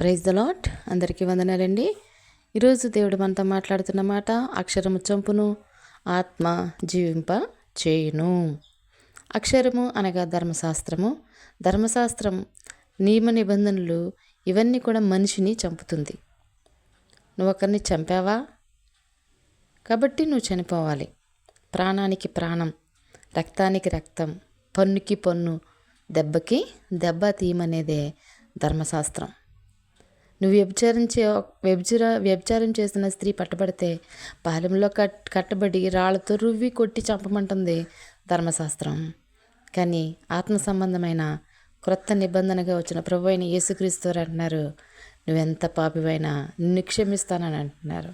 Praise the lot అందరికీ వందనాలండి. ఈరోజు దేవుడు మనతో మాట్లాడుతున్న మాట అక్షరము చంపును ఆత్మ జీవింప చేయును. అక్షరము అనగా ధర్మశాస్త్రము. ధర్మశాస్త్రం నియమ నిబంధనలు ఇవన్నీ కూడా మనిషిని చంపుతుంది. నువ్వు ఒకరిని చంపావా? కాబట్టి నువ్వు చనిపోవాలి. ప్రాణానికి ప్రాణం రక్తానికి రక్తం పన్నుకి పన్ను దెబ్బకి దెబ్బ తీయమనేదే ధర్మశాస్త్రం. నువ్వు వ్యభిచారించే వ్యభిచార వ్యభిచారం చేసిన స్త్రీ పట్టబడితే పాలెంలో కట్ కట్టబడి రాళ్ళతో రువ్వి కొట్టి చంపమంటుంది ధర్మశాస్త్రం. కానీ ఆత్మ సంబంధమైన క్రొత్త నిబంధనగా వచ్చిన ప్రభు అయిన యేసుక్రీస్తువారు అంటున్నారు నువ్వెంత పాపివైనా నిన్ను క్షమిస్తానని అంటున్నారు.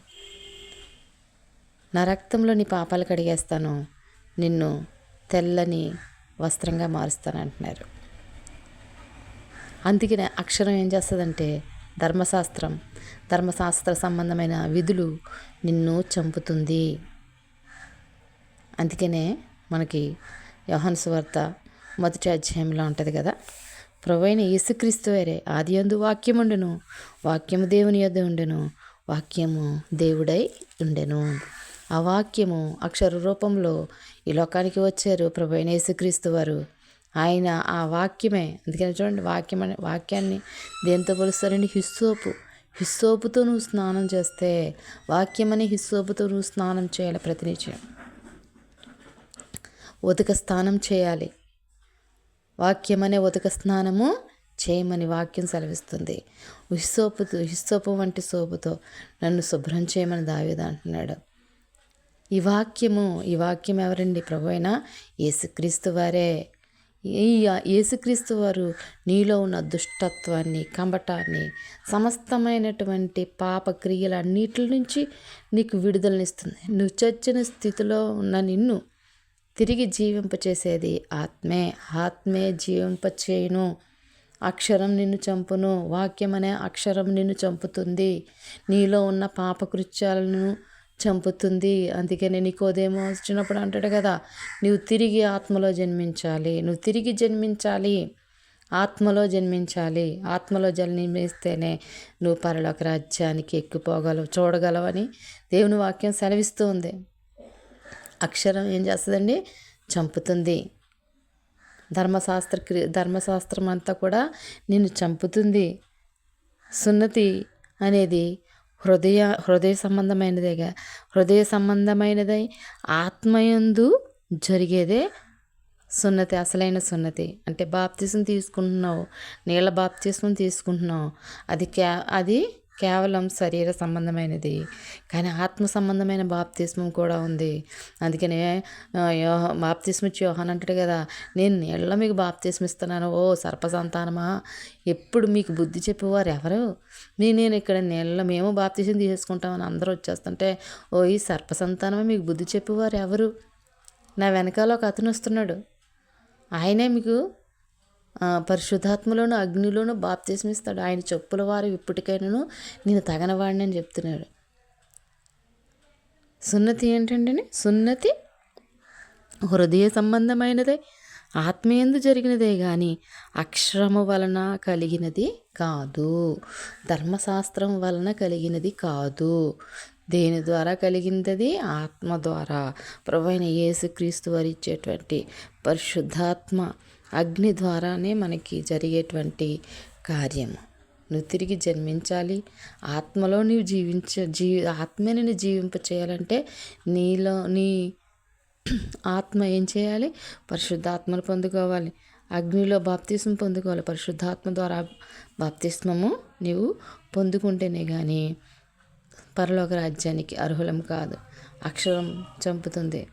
నా రక్తంలో నీ పాపాలు కడిగేస్తాను నిన్ను తెల్లని వస్త్రంగా మారుస్తాను అంటున్నారు. అందుకనే అక్షరం ఏం చేస్తుందంటే ధర్మశాస్త్రం ధర్మశాస్త్ర సంబంధమైన విధులు నిన్ను చంపుతుంది. అందుకనే మనకి యోహన్ సువార్త మొదటి అధ్యాయంలో ఉంటుంది కదా? ప్రభు అయిన యేసుక్రీస్తు వేరే ఆది అందు వాక్యముండెను వాక్యము దేవుని యొద్ద ఉండెను వాక్యము దేవుడై ఉండెను. ఆ వాక్యము అక్షర రూపంలో ఈ లోకానికి వచ్చారు ప్రభు అయిన యేసుక్రీస్తు వారు. ఆయన ఆ వాక్యమే. అందుకని చూడండి వాక్యం అనే వాక్యాన్ని దేంతో పోలుస్తారండి? హిస్సోపు. హిస్సోపుతో నువ్వు స్నానం చేస్తే వాక్యం అని హిస్సోపుతో నువ్వు స్నానం చేయాలి ప్రతినిత్యం. ఉతక స్నానం చేయాలి. వాక్యం అనే ఉతక స్నానము చేయమని వాక్యం సెలవిస్తుంది. హిస్సోపుతో హిస్సోపు వంటి సోపుతో నన్ను శుభ్రం చేయమని దావేద అంటున్నాడు. ఈ వాక్యము ఈ వాక్యం ఎవరండి? ప్రభు అయినా యేసుక్రీస్తు వారే. ఈ యేసుక్రీస్తు వారు నీలో ఉన్న దుష్టత్వాన్ని కంబటాన్ని సమస్తమైనటువంటి పాప క్రియలన్నిటి నుంచి నీకు విడుదలనిస్తుంది. నువ్వు చచ్చిన స్థితిలో ఉన్న నిన్ను తిరిగి జీవింపచేసేది ఆత్మే. ఆత్మే జీవింపచేయును. అక్షరం నిన్ను చంపును. వాక్యం అనే అక్షరం నిన్ను చంపుతుంది. నీలో ఉన్న పాపకృత్యాలను చంపుతుంది. అందుకని నీకోదేమో వచ్చినప్పుడు అంటాడు కదా నువ్వు తిరిగి ఆత్మలో జన్మించాలి. నువ్వు తిరిగి జన్మించాలి. ఆత్మలో జన్మించాలి. ఆత్మలో జన్మిస్తేనే నువ్వు పరలోక రాజ్యానికి ఎక్కిపోగలవు చూడగలవని దేవుని వాక్యం సెలవిస్తూ ఉంది. అక్షరం ఏం చేస్తుందండి? చంపుతుంది. ధర్మశాస్త్ర ధర్మశాస్త్రం అంతా కూడా నిన్ను చంపుతుంది. సున్నతి అనేది హృదయ హృదయ సంబంధమైనదేగా. హృదయ సంబంధమైనదై ఆత్మయందు జరిగేదే సున్నతి అసలైన సున్నతి. అంటే బాప్తిసం తీసుకుంటున్నావు నీళ్ళ బాప్తిసం తీసుకుంటున్నావు. అది క్యా అది కేవలం శరీర సంబంధమైనది. కానీ ఆత్మ సంబంధమైన బాప్తిస్మం కూడా ఉంది. అందుకనే బాప్తిస్మ ఇచ్చి యోహాన్ అంటాడు కదా నేను నీళ్ళ మీకు బాప్తిస్మ ఇస్తున్నాను ఓ సర్పసంతానమా? ఎప్పుడు మీకు బుద్ధి చెప్పేవారు ఎవరు? మీ నేను ఇక్కడ నీళ్ళ మేము బాప్తిసం తీసుకుంటామని అందరూ వచ్చేస్తుంటే ఓ ఈ సర్పసంతానమా మీకు బుద్ధి చెప్పేవారు ఎవరు? నా వెనకాల ఒక అతను వస్తున్నాడు. ఆయనే మీకు పరిశుద్ధాత్మలోను అగ్నిలోను బాప్తిస్మిస్తాడు. ఆయన చెప్పుల వారు ఇప్పటికైనాను నేను తగనవాడిని అని చెప్తున్నాడు. సున్నతి ఏంటండి సున్నతి హృదయ సంబంధమైనదే ఆత్మీయందు జరిగినదే కానీ అక్షరము వలన కలిగినది కాదు. ధర్మశాస్త్రం వలన కలిగినది కాదు. దేని ద్వారా కలిగినది ఆత్మ ద్వారా. ప్రభైన యేసుక్రీస్తు వారు ఇచ్చేటువంటి పరిశుద్ధాత్మ అగ్ని ద్వారానే మనకి జరిగేటువంటి కార్యము నువ్వు తిరిగి జన్మించాలి. ఆత్మలో నీవు జీవించ జీ ఆత్మని నువ్వు జీవింప చేయాలంటే నీలో నీ ఆత్మ ఏం చేయాలి? పరిశుద్ధాత్మను పొందుకోవాలి. అగ్నిలో బాప్తిస్మ పొందుకోవాలి. పరిశుద్ధాత్మ ద్వారా బాప్తిస్మము నీవు పొందుకుంటేనే కానీ పరలోక రాజ్యానికి అర్హులం కాదు. అక్షరం చంపుతుంది.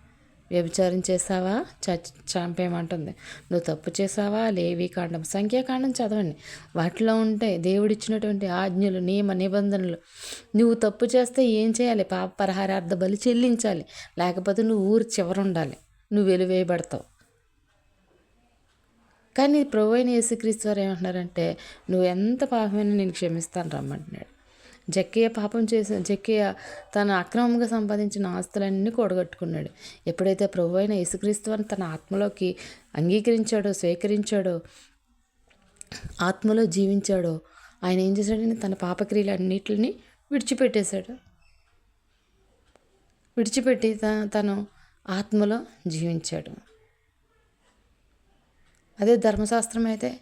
వ్యభిచారం చేసావా చ చంపేయమంటుంది. నువ్వు తప్పు చేసావా లేవి కాండం సంఖ్యాకాండం చదవండి. వాటిలో ఉంటాయి దేవుడిచ్చినటువంటి ఆజ్ఞలు నియమ నిబంధనలు. నువ్వు తప్పు చేస్తే ఏం చేయాలి? పాప పరిహారార్థ బలి చెల్లించాలి. లేకపోతే నువ్వు ఊరు చివర ఉండాలి నువ్వు వెలువేయబడతావు. కానీ ప్రభు అయిన యేసుక్రీస్తు వారు ఏమంటున్నారంటే నువ్వు ఎంత పాపమైనా నేను క్షమిస్తాను రమ్మంటున్నాడు. జక్కయ్య పాపం చేసి జక్కయ్య తన అక్రమంగా సంపాదించిన ఆస్తులన్నీ కూడగట్టుకున్నాడు. ఎప్పుడైతే ప్రభు అయిన యేసుక్రీస్తు అని తన ఆత్మలోకి అంగీకరించాడో స్వీకరించాడో ఆత్మలో జీవించాడో ఆయన ఏం చేశాడని తన పాపక్రియలు అన్నిటిని విడిచిపెట్టేశాడు. విడిచిపెట్టి త- తను ఆత్మలో జీవించాడు. అదే ధర్మశాస్త్రం అయితే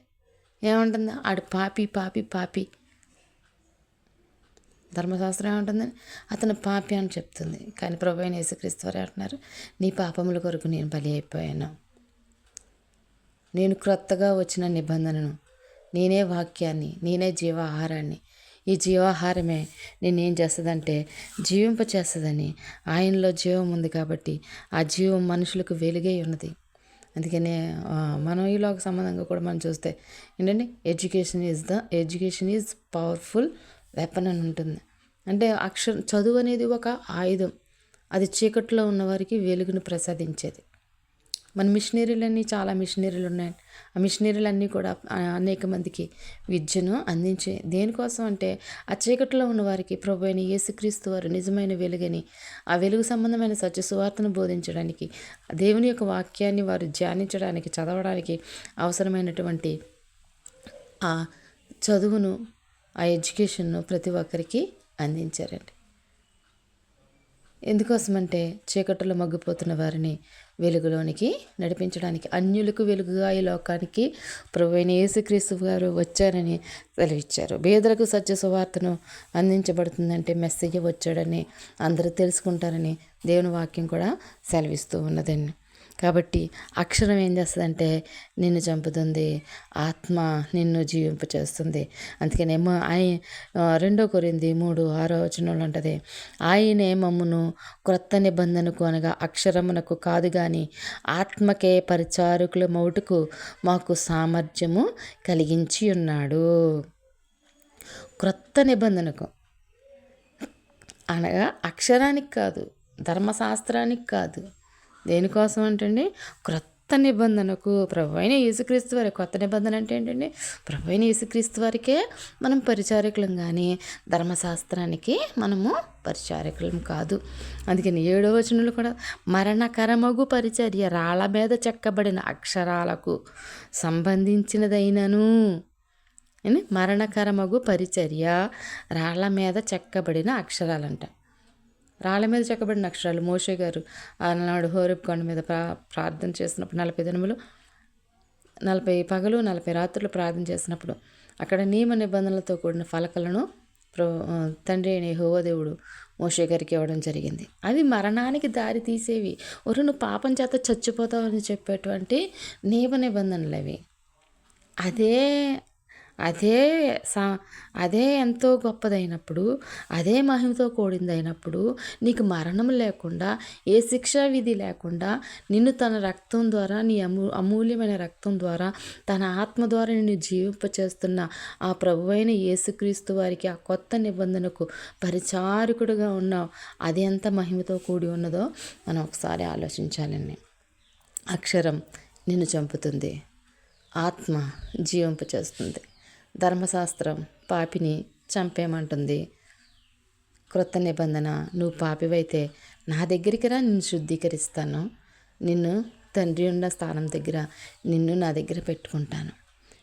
ఏముంటుంది? ఆడు పాపి పాపి పాపి. ధర్మశాస్త్రం ఏమంటుందని? అతను పాపి అని చెప్తుంది. కానీ ప్రభు అయిన యేసుక్రీస్తు వారు అంటున్నారు నీ పాపముల కొరకు నేను బలి అయిపోయాను. నేను క్రొత్తగా వచ్చిన నిబంధనను నేనే వాక్యాన్ని నేనే జీవాహారాన్ని. ఈ జీవాహారమే నేనేం చేస్తుందంటే జీవింప చేస్తుందని ఆయనలో జీవం ఉంది కాబట్టి ఆ జీవం మనుషులకు వెలుగై ఉన్నది. అందుకనే మనం ఈ లోక సంబంధంగా కూడా మనం చూస్తే ఏంటంటే education is the education is powerful weapon అని ఉంటుంది. అంటే అక్షర చదువు అనేది ఒక ఆయుధం. అది చీకట్లో ఉన్నవారికి వెలుగును ప్రసాదించేది. మన మిషనరీలన్నీ చాలా మిషనరీలు ఉన్నాయి ఆ మిషనరీలన్నీ కూడా అనేక మందికి విద్యను అందించే దేనికోసం అంటే ఆ చీకట్లో ఉన్న వారికి ప్రభు అయిన యేసుక్రీస్తు వారు నిజమైన వెలుగని ఆ వెలుగు సంబంధమైన సత్య సువార్తను బోధించడానికి దేవుని యొక్క వాక్యాన్ని వారు ధ్యానించడానికి చదవడానికి అవసరమైనటువంటి ఆ చదువును ఆ ఎడ్యుకేషన్ను ప్రతి ఒక్కరికి అందించారండి. ఎందుకోసమంటే చీకటిలో మగ్గిపోతున్న వారిని వెలుగులోనికి నడిపించడానికి అన్యులకు వెలుగుగా ఈ లోకానికి ప్రభువైన యేసుక్రీస్తు గారు వచ్చారని సెలవిచ్చారు పేదలకు సత్య సువార్తను అందించబడుతుందంటే మెస్సేజ్ వచ్చాడని అందరూ తెలుసుకుంటారని దేవుని వాక్యం కూడా సెలవిస్తూ ఉన్నదండి. కాబట్టి అక్షరం ఏం చేస్తుందంటే నిన్ను చంపుతుంది ఆత్మ నిన్ను జీవింప చేస్తుంది అందుకనేమో ఆయ రెండో కొరింది మూడు ఆరో వచనంలో ఉంటుంది ఆయనే మమ్మును క్రొత్త నిబంధనకు అనగా అక్షరమునకు కాదు కానీ ఆత్మకే పరిచారకుల మౌటుకు మాకు సామర్థ్యము కలిగించి ఉన్నాడు. క్రొత్త నిబంధనకు అనగా అక్షరానికి కాదు ధర్మశాస్త్రానికి కాదు దేనికోసం అంటే క్రొత్త నిబంధనకు ప్రభు అయిన యేసుక్రీస్తు వారి కొత్త నిబంధన అంటే ఏంటండి? ప్రభు అయిన యేసుక్రీస్తు వారికే మనం పరిచారకులం కానీ ధర్మశాస్త్రానికి మనము పరిచారకులం కాదు. అందుకని ఏడో వచనంలో కూడా మరణకరమగు పరిచర్య రాళ్ళ మీద చెక్కబడిన అక్షరాలకు సంబంధించినదైనను. మరణకరమగు పరిచర్య రాళ్ళ మీద చెక్కబడిన అక్షరాలంట. రాళ్ళ మీద చెక్కబడిన అక్షరాలు. మోషే గారు ఆనాడు హోరబ్ కొండ మీద ప్రా ప్రార్థన చేసినప్పుడు నలభై దినములు నలభై పగలు నలభై రాత్రులు ప్రార్థన చేసినప్పుడు అక్కడ నియమ నిబంధనలతో కూడిన ఫలకలను ప్రో తండ్రి అయిన హోవదేవుడు మోషే గారికి ఇవ్వడం జరిగింది. అవి మరణానికి దారి తీసేవి. ఒరు నువ్వు పాపం చేత చచ్చిపోతావని చెప్పేటువంటి నియమ నిబంధనలు అవి. అదే అదే సా అదే ఎంతో గొప్పదైనప్పుడు అదే మహిమతో కూడిందైనప్పుడు నీకు మరణం లేకుండా ఏ శిక్షా విధి లేకుండా నిన్ను తన రక్తం ద్వారా నీ అమూ అమూల్యమైన రక్తం ద్వారా తన ఆత్మ ద్వారా నిన్ను జీవింపచేస్తున్న ఆ ప్రభువైన యేసుక్రీస్తు వారికి ఆ కొత్త నిబంధనకు పరిచారకుడుగా ఉన్నావు. అది ఎంత మహిమతో కూడి ఉన్నదో మనం ఒకసారి ఆలోచించాలండి. అక్షరం నిన్ను చంపుతుంది. ఆత్మ జీవింపచేస్తుంది. ధర్మశాస్త్రం పాపిని చంపేమంటుంది క్రొత్త నిబంధన నువ్వు పాపివైతే నా దగ్గరికి రా నిన్ను శుద్ధీకరిస్తాను. నిన్ను తండ్రి ఉన్న స్థానం దగ్గర నిన్ను నా దగ్గర పెట్టుకుంటాను.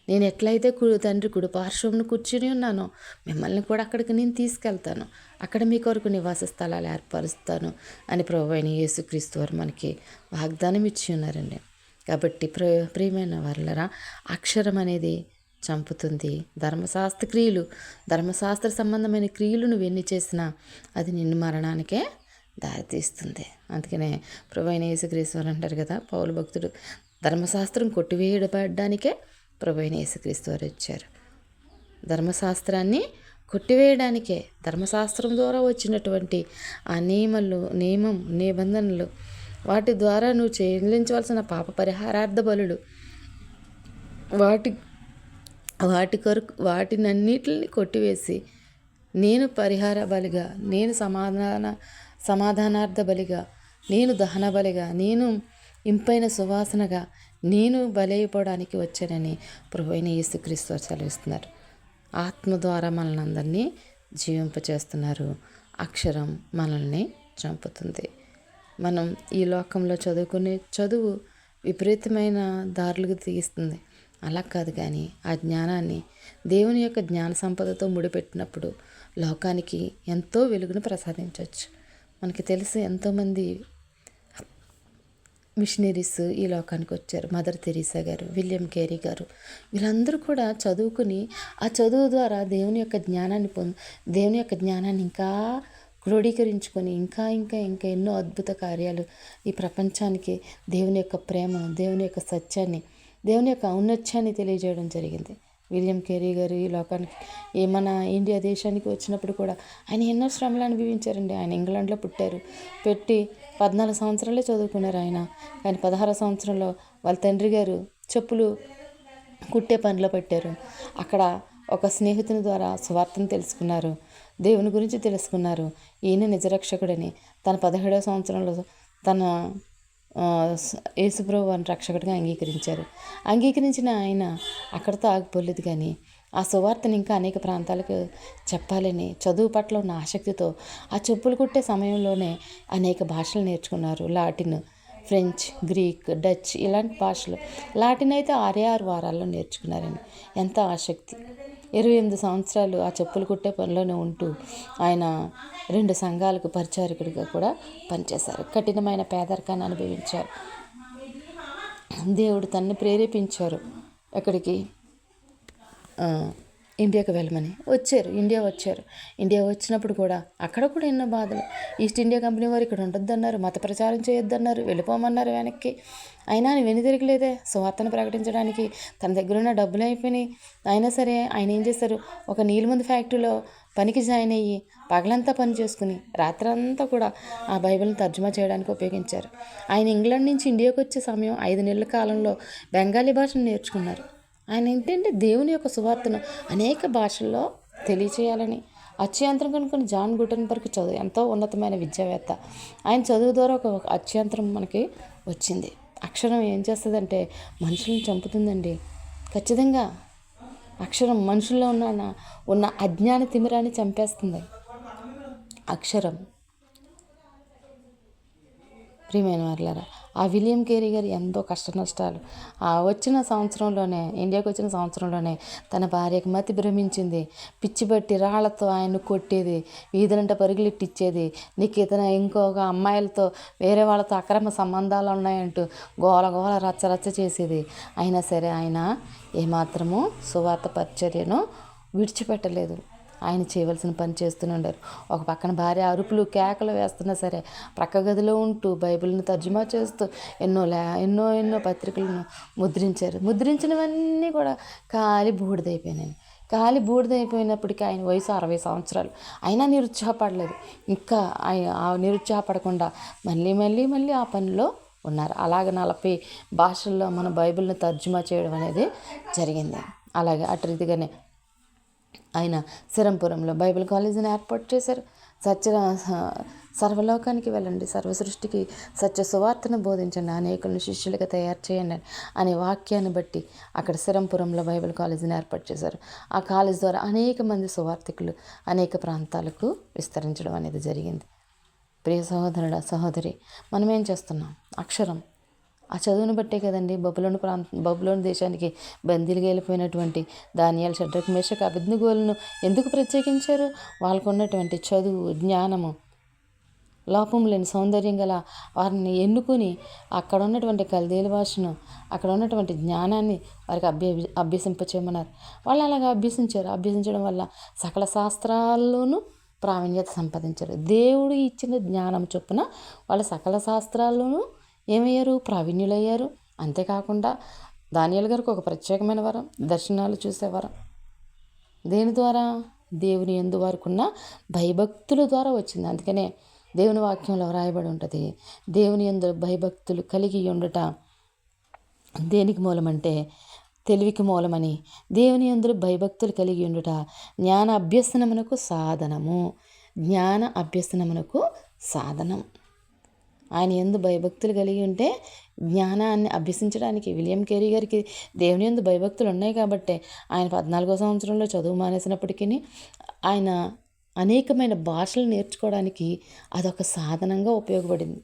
నేను ఎట్లయితే కు తండ్రి కుడి పార్శ్వంను కూర్చుని ఉన్నానో మిమ్మల్ని కూడా అక్కడికి నేను తీసుకెళ్తాను. అక్కడ మీ కొరకు నివాస స్థలాలు ఏర్పరుస్తాను అని ప్రభు అయిన యేసుక్రీస్తు వారు మనకి వాగ్దానం ఇచ్చి ఉన్నారండి. కాబట్టి ప్ర ప్రియమైన వాళ్ళరా అక్షరం అనేది చంపుతుంది. ధర్మశాస్త్ర క్రియలు ధర్మశాస్త్ర సంబంధమైన క్రియలు నువ్వు ఎన్ని చేసినా అది నిన్ను మరణానికే దారితీస్తుంది. అందుకనే ప్రభైన అయిన యేసుక్రీస్తు అంటారు కదా పౌలు భక్తుడు ధర్మశాస్త్రం కొట్టివేయబడ్డానికే ప్రభైన యేసుక్రీస్తు వారు వచ్చారు. ధర్మశాస్త్రాన్ని కొట్టివేయడానికే ధర్మశాస్త్రం ద్వారా వచ్చినటువంటి ఆ నియమాలు నియమం నిబంధనలు వాటి ద్వారా నువ్వు చెల్లించవలసిన పాప పరిహారార్థ బలులు వాటి వాటి కొరకు వాటినన్నిటిని కొట్టివేసి నేను పరిహార బలిగా నేను సమాధాన సమాధానార్థ బలిగా నేను దహన బలిగా నేను ఇంపైన సువాసనగా నేను బలైపోవడానికి వచ్చానని ప్రభు అయిన యేసుక్రీస్తు సెలవిస్తున్నారు. ఆత్మ ద్వారా మనల్ని అందరినీ జీవింపచేస్తున్నారు. అక్షరం మనల్ని చంపుతుంది. మనం ఈ లోకంలో చదువుకునే చదువు విపరీతమైన దారులకు తీస్తుంది. అలా కాదు కానీ ఆ జ్ఞానాన్ని దేవుని యొక్క జ్ఞాన సంపదతో ముడిపెట్టినప్పుడు లోకానికి ఎంతో వెలుగును ప్రసాదించవచ్చు మనకి తెలిసి ఎంతోమంది మిషనరీస్ ఈ లోకానికి వచ్చారు. మదర్ తెరీసా గారు విలియం కేరీ గారు వీళ్ళందరూ కూడా చదువుకుని ఆ చదువు ద్వారా దేవుని యొక్క జ్ఞానాన్ని పొంది దేవుని యొక్క జ్ఞానాన్ని ఇంకా క్రోడీకరించుకొని ఇంకా ఇంకా ఇంకా ఎన్నో అద్భుత కార్యాలు ఈ ప్రపంచానికి దేవుని యొక్క ప్రేమను దేవుని యొక్క సత్యాన్ని దేవుని యొక్క ఔన్నత్యాన్ని తెలియజేయడం జరిగింది. విలియం కేరీ గారు ఈ లోకానికి ఈ మన ఇండియా దేశానికి వచ్చినప్పుడు కూడా ఆయన ఎన్నో శ్రమలు అనుభవించారండి. ఆయన ఇంగ్లాండ్లో పుట్టారు. పెట్టి పద్నాలుగు సంవత్సరాలే చదువుకున్నారు ఆయన. ఆయన పదహారు సంవత్సరంలో వాళ్ళ తండ్రి గారు చెప్పులు కుట్టే పనిలో పెట్టారు. అక్కడ ఒక స్నేహితుని ద్వారా స్వార్థను తెలుసుకున్నారు. దేవుని గురించి తెలుసుకున్నారు. ఈయన నిజరక్షకుడని తన పదిహేడవ సంవత్సరంలో తన యేసుప్రభు అని రక్షకుడిగా అంగీకరించారు. అంగీకరించిన ఆయన అక్కడితో ఆగిపోలేదు కానీ ఆ సువార్తను ఇంకా అనేక ప్రాంతాలకు చెప్పాలని చదువు పట్ల ఉన్న ఆసక్తితో ఆ చెప్పులు కుట్టే సమయంలోనే అనేక భాషలు నేర్చుకున్నారు. లాటిన్ ఫ్రెంచ్ గ్రీక్ డచ్ ఇలాంటి భాషలు. లాటిన్ అయితే ఆరే ఆరు వారాల్లో నేర్చుకున్నారండి ఎంత ఆసక్తి! ఇరవై ఎనిమిది సంవత్సరాలు ఆ చెప్పులు కుట్టే పనిలోనే ఉంటూ ఆయన రెండు సంఘాలకు పరిచారకుడిగా కూడా పనిచేశారు. కఠినమైన పేదరికాన్ని అనుభవించారు. దేవుడు తనని ప్రేరేపించారు. ఎక్కడికి ఇండియాకి వెళ్ళమని వచ్చారు. ఇండియా వచ్చారు. ఇండియా వచ్చినప్పుడు కూడా అక్కడ కూడా ఎన్నో బాధలు. ఈస్ట్ ఇండియా కంపెనీ వారు ఇక్కడ ఉండొద్దన్నారు. మత ప్రచారం చేయొద్దన్నారు. వెళ్ళిపోమన్నారు వెనక్కి. అయినా ఆయన వెనుదిరగలేదే. సువార్తను ప్రకటించడానికి తన దగ్గర ఉన్న డబ్బులు అయిపోయినాయి. అయినా సరే ఆయన ఏం చేశారు? ఒక నీలిమంది ఫ్యాక్టరీలో పనికి జాయిన్ అయ్యి పగలంతా పని చేసుకుని రాత్రంతా కూడా ఆ బైబిల్ని తర్జుమా చేయడానికి ఉపయోగించారు. ఆయన ఇంగ్లాండ్ నుంచి ఇండియాకు వచ్చే సమయం ఐదు నెలల కాలంలో బెంగాలీ భాషను నేర్చుకున్నారు. ఆయన ఏంటంటే దేవుని యొక్క సువార్తను అనేక భాషల్లో తెలియచేయాలని అత్యంతరం కనుకొని జాన్ గుటన్బర్గ్ చదువు ఎంతో ఉన్నతమైన విద్యావేత్త. ఆయన చదువు ద్వారా ఒక అత్యంతరం మనకి వచ్చింది. అక్షరం ఏం చేస్తుందంటే మనుషులను చంపుతుందండి. ఖచ్చితంగా అక్షరం మనుషుల్లో ఉన్న ఉన్న అజ్ఞాన తిమిరాన్ని చంపేస్తుంది. అక్షరం ప్రియమైన వారులారా ఆ విలియం కేరీ గారు ఎంతో కష్ట నష్టాలు ఆ వచ్చిన సంవత్సరంలోనే ఇండియాకి వచ్చిన సంవత్సరంలోనే తన భార్యకు మతి భ్రమించింది. పిచ్చిబట్టి రాళ్ళతో ఆయన కొట్టేది వీధులంట పరుగులెట్టిచ్చేది. నీకు ఇతను ఇంకొక అమ్మాయిలతో వేరే వాళ్ళతో అక్రమ సంబంధాలు ఉన్నాయంటూ గోల గోల రచ్చ రచ్చ చేసేది. అయినా సరే ఆయన ఏమాత్రము సువార్త పరిచర్యను విడిచిపెట్టలేదు. ఆయన చేయవలసిన పని చేస్తూనే ఉండారు. ఒక పక్కన భార్య అరుపులు కేకలు వేస్తున్నా సరే ప్రక్క గదిలో ఉంటూ బైబిల్ని తర్జుమా చేస్తూ ఎన్నో లే ఎన్నో ఎన్నో పత్రికలను ముద్రించారు. ముద్రించినవన్నీ కూడా ఖాళీ బూడిదైపోయినాయి. ఖాళీ బూడిదైపోయినప్పటికీ ఆయన వయసు అరవై సంవత్సరాలు. అయినా నిరుత్సాహపడలేదు. ఇంకా ఆయన ఆ నిరుత్సాహపడకుండా మళ్ళీ మళ్ళీ మళ్ళీ ఆ పనిలో ఉన్నారు. అలాగే నలభై భాషల్లో మన బైబిల్ని తర్జుమా చేయడం అనేది జరిగింది. అలాగే అటు రీతిగానే ఆయన సిరంపురంలో బైబిల్ కాలేజీని ఏర్పాటు చేశారు. సత్య సర్వలోకానికి వెళ్ళండి. సర్వసృష్టికి సత్య సువార్తను బోధించండి. అనేకులను శిష్యులుగా తయారు చేయండి అనే వాక్యాన్ని బట్టి అక్కడ సిరంపురంలో బైబిల్ కాలేజీని ఏర్పాటు చేశారు. ఆ కాలేజ్ ద్వారా అనేక మంది సువార్థికులు అనేక ప్రాంతాలకు విస్తరించడం అనేది జరిగింది. ప్రియ సహోదరుడ సహోదరి మనం ఏం చేస్తున్నాం? అక్షరం ఆ చదువును బట్టే కదండి బబులోని ప్రాంత బబులోని దేశానికి బందీలుగా వెళ్ళిపోయినటువంటి దానియాల షడ్రక్ మేషక్ అభిజ్ఞగోలను ఎందుకు ప్రత్యేకించారు? వాళ్ళకు ఉన్నటువంటి చదువు జ్ఞానము లోపం లేని సౌందర్యం గల వారిని ఎన్నుకుని అక్కడ ఉన్నటువంటి కల్దీల భాషను అక్కడ ఉన్నటువంటి జ్ఞానాన్ని వారికి అభ్య అభ్యసింపచేయమన్నారు. వాళ్ళు అలాగా అభ్యసించారు. అభ్యసించడం వల్ల సకల శాస్త్రాల్లోనూ ప్రావీణ్యత సంపాదించారు. దేవుడు ఇచ్చిన జ్ఞానం చొప్పున వాళ్ళ సకల శాస్త్రాల్లోనూ ఏమయ్యారు? ప్రావీణ్యులయ్యారు. అంతేకాకుండా దానియాల గారికి ఒక ప్రత్యేకమైన వరం దర్శనాలు చూసే వరం. దేని ద్వారా? దేవుని ఎందు వారికున్న భయభక్తుల ద్వారా వచ్చింది. అందుకనే దేవుని వాక్యంలో వ్రాయబడి ఉంటుంది దేవుని ఎందు భయభక్తులు కలిగి ఉండట దేనికి మూలమంటే తెలివికి మూలమని. దేవుని అందులో భయభక్తులు కలిగి ఉండుట జ్ఞాన అభ్యసనమునకు సాధనము. జ్ఞాన అభ్యసనమునకు సాధనం. ఆయన ఎందు భయభక్తులు కలిగి ఉంటే జ్ఞానాన్ని అభ్యసించడానికి విలియం కేరీ గారికి దేవుని ఎందు భయభక్తులు ఉన్నాయి కాబట్టే ఆయన పద్నాలుగో సంవత్సరంలో చదువు మానేసినప్పటికీ ఆయన అనేకమైన భాషలు నేర్చుకోవడానికి అదొక సాధనంగా ఉపయోగపడింది.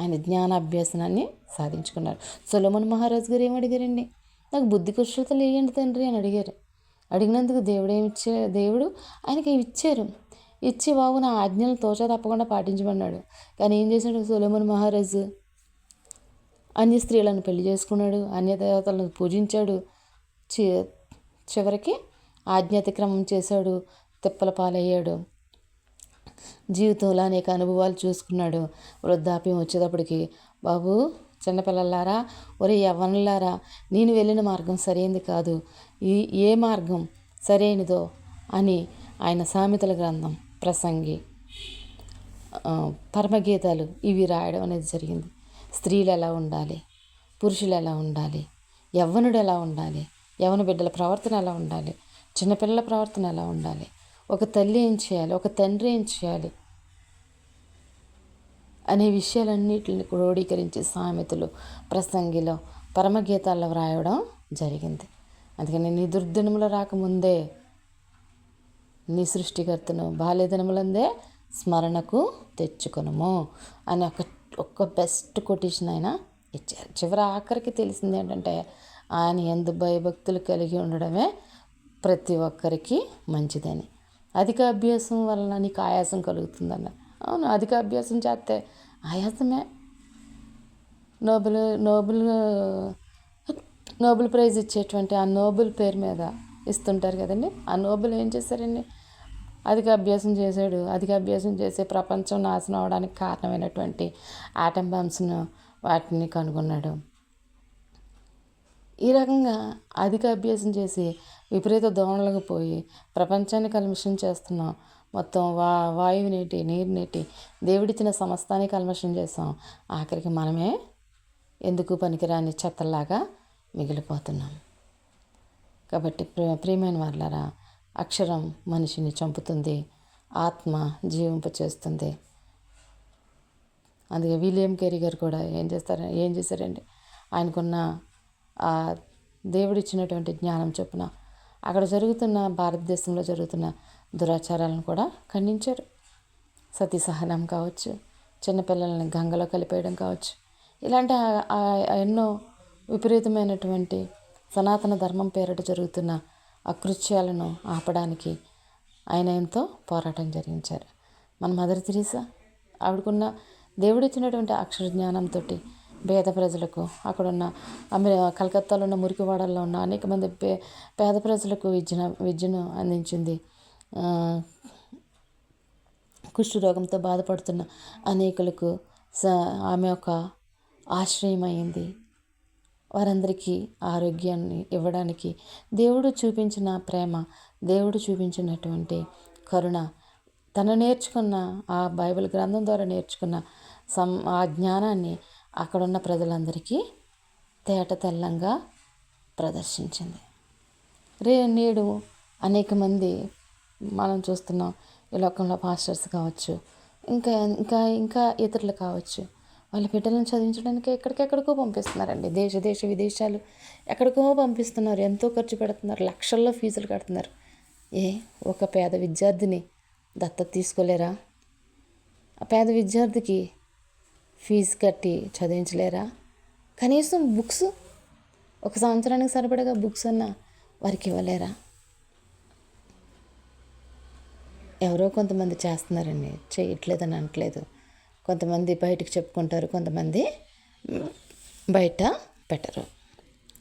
ఆయన జ్ఞానాభ్యాసనాన్ని సాధించుకున్నారు. సొలమన్ మహారాజు గారు ఏమడిగారండి నాకు బుద్ధి కుశలత లేయండి తండ్రి అని అడిగారు. అడిగినందుకు దేవుడు ఏమి ఇచ్చే దేవుడు ఆయనకి ఇచ్చారు? ఇచ్చి బాబు నా ఆజ్ఞలు తోచ తప్పకుండా పాటించమన్నాడు. కానీ ఏం చేశాడు? సొలమన్ మహారాజు అన్య స్త్రీలను పెళ్ళి చేసుకున్నాడు. అన్య దేవతలను పూజించాడు. చి చివరికి ఆజ్ఞాతిక్రమం చేశాడు. తిప్పల పాలయ్యాడు. జీవితంలో అనేక అనుభవాలు చూసుకున్నాడు. వృద్ధాప్యం వచ్చేటప్పటికి బాబు చిన్నపిల్లలారా ఒరే యవ్వనులారా నేను వెళ్ళిన మార్గం సరైనది కాదు. ఈ ఏ మార్గం సరైనదో అని ఆయన సామెతల గ్రంథం. ప్రసంగి. పరమగీతాలు ఇవి రాయడం అనేది జరిగింది. స్త్రీలు ఎలా ఉండాలి? పురుషులు ఎలా ఉండాలి? యవ్వనుడు ఎలా ఉండాలి? యవన బిడ్డల ప్రవర్తన ఎలా ఉండాలి? చిన్నపిల్లల ప్రవర్తన ఎలా ఉండాలి? ఒక తల్లి ఏం చేయాలి? ఒక తండ్రి ఏం చేయాలి? అనే విషయాలన్నిటిని క్రోడీకరించి సామెతలు ప్రసంగిలో పరమగీతాల్లో వ్రాయడం జరిగింది. అందుకని నీ దుర్దినములు రాకముందే నీ సృష్టికర్తను బాల్యదినములందే స్మరణకు తెచ్చుకొనము అని ఒక ఒక్క బెస్ట్ కొటేషన్ ఆయన ఇచ్చారు. చివరి ఆఖరికి తెలిసింది ఏంటంటే ఆయన ఎందు భయభక్తులు కలిగి ఉండడమే ప్రతి ఒక్కరికి మంచిదని. అధిక అభ్యాసం వలన నీకు ఆయాసం కలుగుతుందన్న. అవును అధిక అభ్యాసం చేస్తే ఆయాసమే. నోబెల్ నోబెల్ నోబెల్ ప్రైజ్ ఇచ్చేటువంటి ఆ నోబెల్ పేరు మీద ఇస్తుంటారు కదండి. ఆ నోబెల్ ఏం చేశారండి? అధిక అభ్యాసం చేశాడు. అధిక అభ్యాసం చేసే ప్రపంచం నాశనం అవడానికి కారణమైనటువంటి ఆటం బాంబ్స్ను వాటిని కనుగొన్నాడు. ఈ రకంగా అధిక అభ్యాసం చేసి విపరీత దోమలకు పోయి ప్రపంచాన్ని కలుషితం చేస్తున్నాం మొత్తం వా వాయువు నీటి నీరు నీటి దేవుడిచ్చిన సమస్తాన్ని కల్మషం చేసాం. ఆఖరికి మనమే ఎందుకు పనికిరాని చెత్తలాగా మిగిలిపోతున్నాం. కాబట్టి ప్రియమైన వాళ్ళరా అక్షరం మనిషిని చంపుతుంది ఆత్మ జీవింపచేస్తుంది. అందుకే విలియం కెరీ గారు కూడా ఏం చేస్తారు ఏం చేశారండి ఆయనకున్న ఆ దేవుడిచ్చినటువంటి జ్ఞానం చొప్పున అక్కడ జరుగుతున్న భారతదేశంలో జరుగుతున్న దురాచారాలను కూడా ఖండించారు. సతీ సహనం కావచ్చు చిన్నపిల్లల్ని గంగలో కలిపేయడం కావచ్చు ఇలాంటి ఎన్నో విపరీతమైనటువంటి సనాతన ధర్మం పేరిట జరుగుతున్న అకృత్యాలను ఆపడానికి ఆయన ఎంతో పోరాటం జరిగించారు. మన మదర్ తెరీసా ఆవిడకున్న దేవుడిచ్చినటువంటి అక్షర జ్ఞానంతో పేద ప్రజలకు అక్కడున్న అమె కలకత్తాలో ఉన్న మురికివాడల్లో ఉన్న అనేక మంది పే పేద ప్రజలకు విద్యను విద్యను అందించింది. కుష్ఠరోగంతో బాధపడుతున్న అనేకులకు స ఆమె ఒక ఆశ్రయమైంది. వారందరికీ ఆరోగ్యాన్ని ఇవ్వడానికి దేవుడు చూపించిన ప్రేమ దేవుడు చూపించినటువంటి కరుణ తను నేర్చుకున్న ఆ బైబిల్ గ్రంథం ద్వారా నేర్చుకున్న సం ఆ జ్ఞానాన్ని అక్కడున్న ప్రజలందరికీ తేట తెల్లంగా ప్రదర్శించింది. రే నేడు అనేక మంది మనం చూస్తున్నాం ఈ లోకంలో పాస్టర్స్ కావచ్చు ఇంకా ఇంకా ఇంకా ఇతరులు కావచ్చు. వాళ్ళ బిడ్డలను చదివించడానికి ఎక్కడికెక్కడికో పంపిస్తున్నారండి. దేశ దేశ విదేశాలు ఎక్కడికో పంపిస్తున్నారు. ఎంతో ఖర్చు పెడుతున్నారు. లక్షల్లో ఫీజులు కడుతున్నారు. ఏ ఒక పేద విద్యార్థిని దత్తత తీసుకోలేరా? ఆ పేద విద్యార్థికి ఫీజు కట్టి చదివించలేరా? కనీసం బుక్స్ ఒక సంవత్సరానికి సరిపడగా బుక్స్ అన్న వారికి ఇవ్వలేరా? ఎవరో కొంతమంది చేస్తున్నారండి. చేయట్లేదని అనట్లేదు. కొంతమంది బయటకు చెప్పుకుంటారు కొంతమంది బయట పెట్టరు.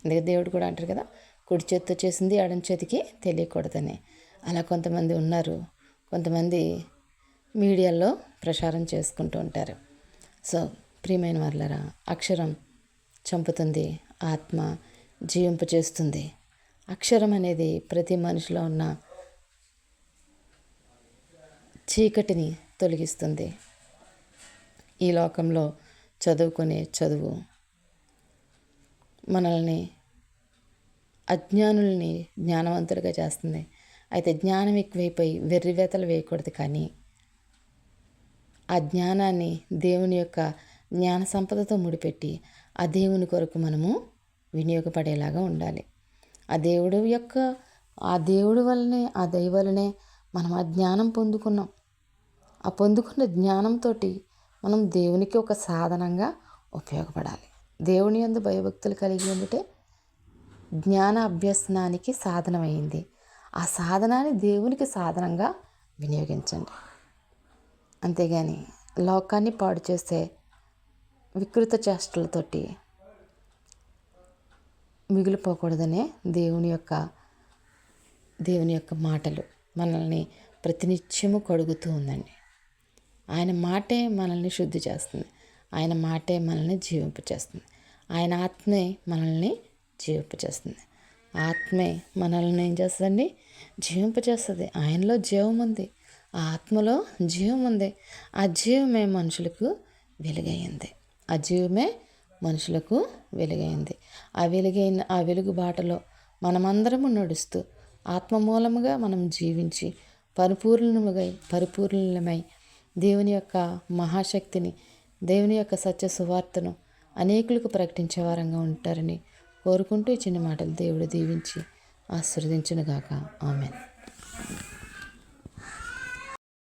అందుకే దేవుడు కూడా అంటారు కదా కుడి చేతితో చేసింది ఎడం చేతికి తెలియకూడదని. అలా కొంతమంది ఉన్నారు కొంతమంది మీడియాలో ప్రచారం చేసుకుంటూ ఉంటారు. సో ప్రియమైన వర్లరా అక్షరం చంపుతుంది ఆత్మ జీవింపు చేస్తుంది. అక్షరం అనేది ప్రతి మనిషిలో ఉన్న చీకటిని తొలగిస్తుంది. ఈ లోకంలో చదువుకునే చదువు మనల్ని అజ్ఞానుల్ని జ్ఞానవంతులుగా చేస్తుంది. అయితే జ్ఞానం ఎక్కువైపోయి వెర్రివేతలు వేయకూడదు కానీ ఆ జ్ఞానాన్ని దేవుని యొక్క జ్ఞాన సంపదతో ముడిపెట్టి ఆ దేవుని కొరకు మనము వినియోగపడేలాగా ఉండాలి. ఆ దేవుడు యొక్క ఆ దేవుడి వల్లనే ఆ దయ వల్లనే మనం ఆ జ్ఞానం పొందుకున్నాం. ఆ పొందుకున్న జ్ఞానంతో మనం దేవునికి ఒక సాధనంగా ఉపయోగపడాలి. దేవుని అందు భయభక్తులు కలిగి ఉంటే జ్ఞాన అభ్యసనానికి సాధనమైంది. ఆ సాధనాన్ని దేవునికి సాధనంగా వినియోగించండి. అంతేగాని లోకాన్ని పాడు చేసే వికృత చేష్టలతోటి మిగిలిపోకూడదనే దేవుని యొక్క దేవుని యొక్క మాటలు మనల్ని ప్రతినిత్యము కడుగుతూ ఉందండి. ఆయన మాటే మనల్ని శుద్ధి చేస్తుంది. ఆయన మాటే మనల్ని జీవింపచేస్తుంది. ఆయన ఆత్మే మనల్ని జీవింపచేస్తుంది. ఆత్మే మనల్ని ఏం చేస్తుందండి? జీవింపచేస్తుంది. ఆయనలో జీవం ఉంది. ఆ ఆత్మలో జీవం ఉంది. ఆ జీవమే మనుషులకు వెలుగైంది ఆ జీవమే మనుషులకు వెలుగైంది ఆ వెలుగైన ఆ వెలుగు బాటలో మనమందరము నడుస్తూ ఆత్మ మూలముగా మనం జీవించి పరిపూర్ణముగా పరిపూర్ణమై దేవుని యొక్క మహాశక్తిని దేవుని యొక్క సత్య సువార్తను అనేకులకు ప్రకటించే వారంగా ఉంటారని కోరుకుంటూ ఈ చిన్న మాటలు దేవుడు దీవించి ఆశీర్వదించునుగాక. ఆమెన్.